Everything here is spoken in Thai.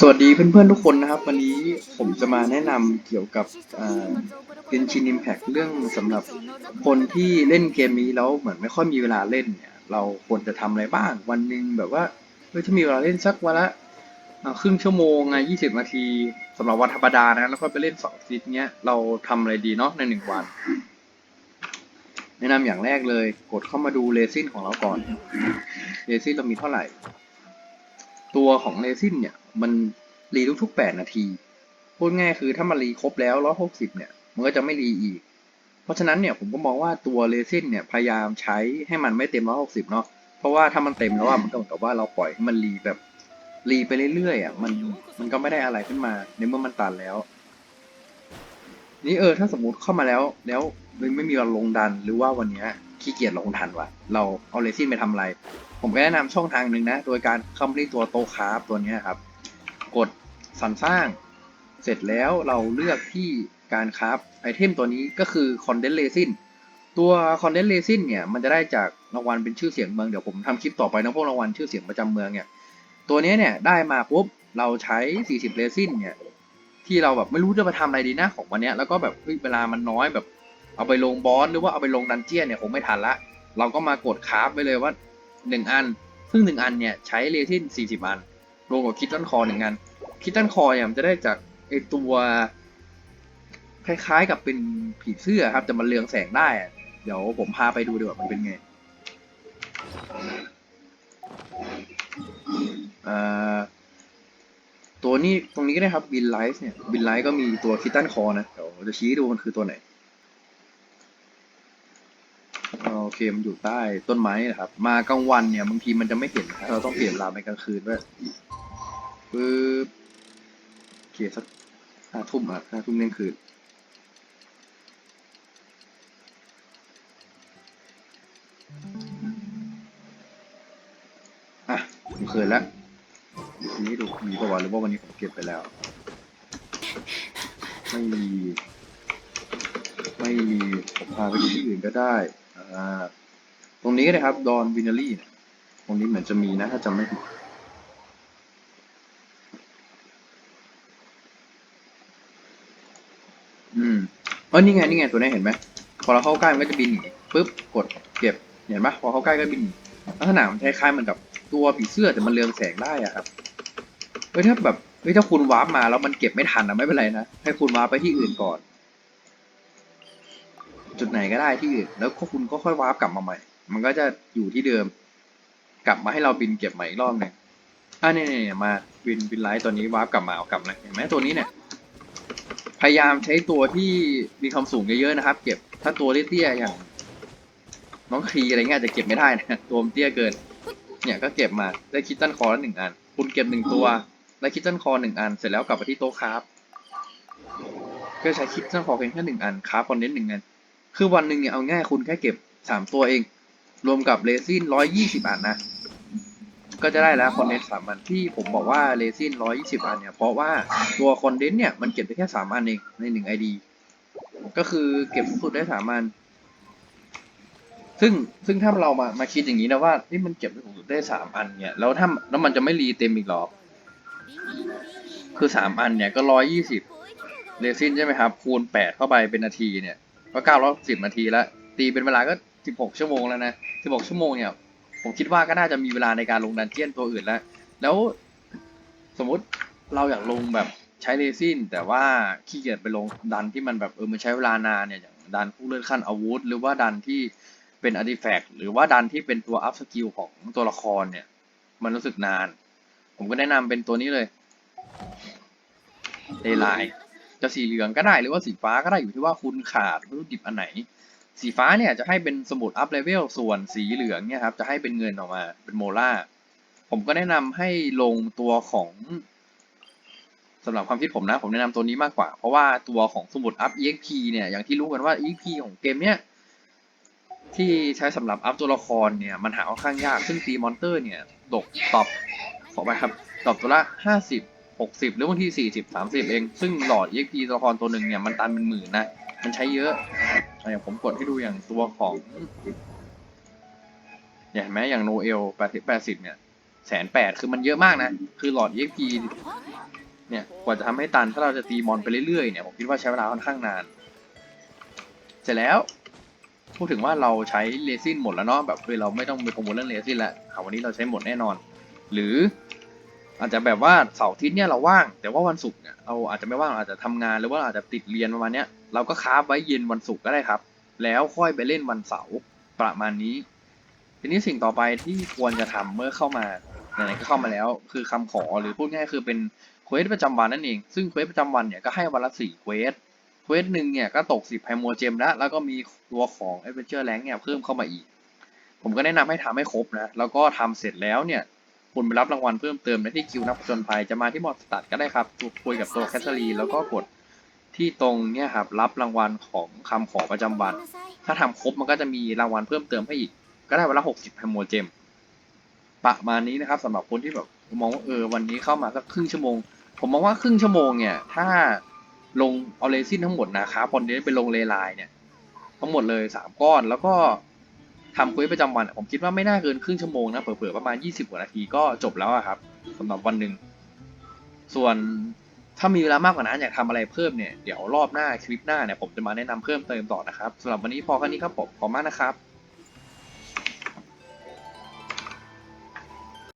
สวัสดีเพื่อนๆทุกคนนะครับ วันนี้ผมจะมาแนะนำเกี่ยวกับเกนชินอิมแพคเรื่องสำหรับคนที่เล่นเกมนี้แล้วเหมือนไม่ค่อยมีเวลาเล่นเนี่ย เราควรจะทำอะไรบ้าง วันหนึ่งแบบว่าเฮ้ยถ้ามีเวลาเล่นสักวันละครึ่งชั่วโมงไงยี่สิบนาทีสำหรับวันธรรมดานะแล้วก็ไปเล่นสองอาทิตเนี้ยเราทำอะไรดีเนาะในหนึ่งวัน แนะนำอย่างแรกเลยกดเข้ามาดูเรซินของเราก่อนเรซินเรามีเท่าไหร่ ตัวของเรซินเนี่ย มันรีทุกๆแปดนาที พูดง่ายคือถ้ามันรีครบแล้วร้อยหกสิบเนี่ย มันก็จะไม่รีอีก เพราะฉะนั้นเนี่ยผมก็มองว่าตัวเรซินเนี่ยพยายามใช้ให้มันไม่เต็มร้อยหกสิบเนาะ เพราะว่าถ้ามันเต็มแล้วอะมันก็เหมือนกับว่าเราปล่อยให้มันรีแบบรีไปเรื่อยๆอะมันมันก็ไม่ได้อะไรขึ้นมาในเมื่อมันตันแล้ว นี่เออถ้าสมมติเข้ามาแล้วแล้วไม่มีวันลงดันหรือว่าวันเนี้ยขี้เกียจลงดันวะเราเอาเรซินไปทำอะไร ผมก็แนะนำช่องทางหนึ่งนะ โดยการเข้ามาที่ตัวโตคาร์ฟตัวเนี้ยครับ กดสรรสร้าง เสร็จแล้วเราเลือกที่การคราฟไอเทมตัวนี้ก็คือคอนเดนเ r ซินตัวคอนเดนเ r ซินเนี่ยมันจะได้จากรางวัลเป็นชื่อเสียงเมืองเดี๋ยวผมทำคลิปต่อไปนะพวกรางวัลชื่อเสียงประจำเมืองเนี่ยตัวนี้เนี่ยได้มาปุ๊บเราใช้ 40เ r ซินเนี่ยที่เราแบบไม่รู้จะไปทำอะไรดีนะของวันนี้แล้วก็แบบเวลามันน้อยแบบเอาไปลงบอสหรือว่าเอาไปลงดันเจียนเนี่ยคงไม่ทันละ เราก็มากดคราฟไปเลยว่าหนึ่งอัน ซึ่งหนึ่งอันเนี่ยใช้เรซิน40 อัน วมกับคิตตันคอหนึ่งอันคิตตันคอเนี่ยมันจะได้จากไอตัว คล้ายๆกับเป็นผีเสื้อครับแต่มันเรืองแสงได้ เดี๋ยวผมพาไปดูดีกว่ามันเป็นไงอ่าตัวนี้ตรงนี้ก็ได้ครับบินไลท์เนี่ยบินไลท์ก็มีตัวคิตตันคอนะเดี๋ยวจะชี้ดูมันคือตัวไหนโอเคมันอยู่ใต้ต้นไม้นะครับ มากลางวันเนี่ยบางทีมันจะไม่เห็นเราต้องเปลี่ยนเวลาไปกลางคืนด้วย ปึ๊บโอเคสักห้าทุ่มอะห้าทุ่มเที่ยงคืนอะผมเคยแล้วทีนี้ดูมีประวัติหรือว่าวันนี้ผมเก็บไปแล้ว ไม่มี ไม่มีผมพาไปดูที่อื่นก็ได้อ่าตรงนี้ก็ได้ครับดอนวินารี่ตรงนี้เหมือนจะมีนะถ้าจำไม่ผิด อืมเออนี่ไงนี่ไงตัวนี้เห็นไหมพอเราเข้าใกล้มันก็จะบินหนีปุ๊บกดเก็บเห็นปะพอเข้าใกล้ก็บินลักษณะมันคล้ายๆเหมือนกับตัวผีเสื้อแต่มันเรืองแสงได้อะครับเฮ้ยถ้าแบบเฮ้ยถ้าคุณวาร์ปมาแล้วมันเก็บไม่ทันอะไม่เป็นไรนะให้คุณวาร์ปไปที่อื่นก่อน จุดไหนก็ได้ที่อื่นแล้วก็คุณก็ค่อยวาร์ปกลับมาใหม่ มันก็จะอยู่ที่เดิม กลับมาให้เราบินเก็บใหม่อีกรอบหนึ่งอ่าเนี่ยเนี่ยมาบินบินไลท์ตัวนี้วาร์ปกลับมาเอากลับนะเห็นไหมตัวนี้เนี่ย พยายามใช้ตัวที่มีความสูงเยอะๆนะครับ เก็บถ้าตัวเตี้ยๆอย่าง น้องครีอะไรเงี้ยจะเก็บไม่ได้นะตัวมันเตี้ยเกิน เนี่ยก็เก็บมาได้คิตตันคอแล้วหนึ่งอัน คุณเก็บหนึ่งตัวได้คิตตันคอร์หนึ่งอัน เสร็จแล้วกลับไปที่โต๊ะคราฟก็ใช้คิตตันคอเพียงแค่หนึ่งอันคราฟคอนเนต์หนึ่งอัน คือวันหนึ่งเนี่ยเอาง่ายคุณแค่เก็บสามตัวเอง รวมกับเรซินร้อยยี่สิบอันนะ ก็จะได้แล้วคอนเดนต์สามอันที่ผมบอกว่าเรซินร้อยี่สิบอันเนี่ยเพราะว่าตัวคอนเดนต์เนี่ยมันเก็บได้แค่สามอันเองในหนึ่งไอดีก็คือเก็บสูงสุดได้สามอันซึ่งซึ่งถ้าเรามามาคิดอย่างนี้นะว่านี่มันเก็บได้สูงสุดได้สามอันเนี่ยแล้วถ้าแล้วมันจะไม่รีเต็มอีกหรอคือสามอันเนี่ยก็ร้อยยี่สิบเรซินใช่ไหมครับ คูณแปดเข้าไปเป็นนาทีเนี่ยก็เก้าร้อยสิบนาทีแล้วตีเป็นเวลาก็สิบหกชั่วโมงแล้วนะสิบหกชั่วโมงเนี่ย ผมคิดว่าก็น่าจะมีเวลาในการลงดันเจียนตัวอื่นแล้ว แล้วสมมติเราอยากลงแบบใช้เรซินแต่ว่าขี้เกียจไปลงดันที่มันแบบเออมันใช้เวลานานเนี่ยอย่างดันผู้เลื่อนขั้นอาวุธ หรือว่าดันที่เป็นอาร์ติแฟกต์หรือว่าดันที่เป็นตัวอัพสกิลของตัวละครเนี่ย มันรู้สึกนาน ผมก็แนะนำเป็นตัวนี้เลยเดไลจะสีเหลืองก็ได้หรือว่าสีฟ้าก็ได้อยู่ที่ว่าคุณขาดวัตถุดิบอันไหน สีฟ้าเนี่ยจะให้เป็นสมุดอัพเลเวลส่วนสีเหลืองเนี่ยครับจะให้เป็นเงินออกมาเป็นโมล่าผมก็แนะนำให้ลงตัวของสำหรับความคิดผมนะ ผมแนะนำตัวนี้มากกว่า เพราะว่าตัวของสมุดอัพ exp เนี่ยอย่างที่รู้กันว่า exp ของเกมเนี้ยที่ใช้สำหรับอัพตัวละครเนี่ยมันหาค่อนข้างยาก ซึ่งตีมอนเตอร์เนี่ยตกตอบขอไปครับตอบตัวละห้าสิบหกสิบหรือบางทีสี่สิบสามสิบเอง ซึ่งหลอด exp ตัวละครตัวหนึ่งเนี่ยมันตันเป็นหมื่นนะ มันใช้เยอะ อย่างผมกดให้ดูอย่างตัวของเนี่ยเห็นไหมอย่างโนเอลแปดสิบแปดสิบเนี่ยแสนแปดคือมันเยอะมากนะ คือหลอด EXP เนี่ยกว่าจะทำให้ตันถ้าเราจะตีมอนไปเรื่อยๆเนี่ยผมคิดว่าใช้เวลาค่อนข้างนาน เสร็จแล้วพูดถึงว่าเราใช้เรซินหมดแล้วเนาะแบบเออเราไม่ต้องไปกังวลเรื่องเรซินล้วอะวันนี้เราใช้หมดแน่นอน หรืออาจจะแบบว่าเสาร์อาทิตย์เนี่ยเราว่าง แต่ว่าวันศุกร์เนี่ยเราอาจจะไม่ว่างอาจจะทำงานหรือว่าอาจจะติดเรียนประมาณเนี้ย เราก็ค้าไว้เย็นวันศุกร์ก็ได้ครับ แล้วค่อยไปเล่นวันเสาร์ประมาณนี้ ทีนี้สิ่งต่อไปที่ควรจะทำเมื่อเข้ามาไหนๆก็เข้ามาแล้ว คือคำขอหรือพูดง่ายคือเป็นเควสประจำวันนั่นเอง ซึ่งเควสประจำวันเนี่ยก็ให้วันละสี่เควสเควสหนึ่งเนี่ยก็ตกสิบไฮโมเจมแล้วแล้วก็มีตัวของเอเวนเจอร์แรงเนี่ยเพิ่มเข้ามาอีก ผมก็แนะนำให้ทำให้ครบนะ แล้วก็ทำเสร็จแล้วเนี่ยคุณไปรับรางวัลเพิ่มเติมได้ที่คิวนักผจญภัยจะมาที่มอสตัดก็ได้ครับคุยกับตัวแคทเธอรีนแล้วก็กด ที่ตรงเนี่ยครับรับรางวัลของคำขอประจำวัน ถ้าทำครบมันก็จะมีรางวัลเพิ่มเติมให้อีก ก็ได้วันละหกสิบไฮโมเจมประมาณนี้นะครับสำหรับคนที่แบบมองว่าเออวันนี้เข้ามาสักครึ่งชั่วโมง ผมมองว่าครึ่งชั่วโมงเนี่ยถ้าลงเอาเลซินทั้งหมดนะครับคนนี้ไปลงเลไลน์เนี่ย ทั้งหมดเลยสามก้อนแล้วก็ทำคุยประจำวันผมคิดว่าไม่น่าเกินครึ่งชั่วโมงนะเผื่อๆประมาณยี่สิบกว่านาทีก็จบแล้วครับสำหรับวันหนึ่งส่วน ถ้ามีเวลามากกว่านั้นอยากทำอะไรเพิ่มเนี่ย เดี๋ยวรอบหน้าคลิปหน้าเนี่ยผมจะมาแนะนำเพิ่มเติมต่อนะครับสำหรับวันนี้พอแค่นี้ครับผมขอบคุณมากนะครับ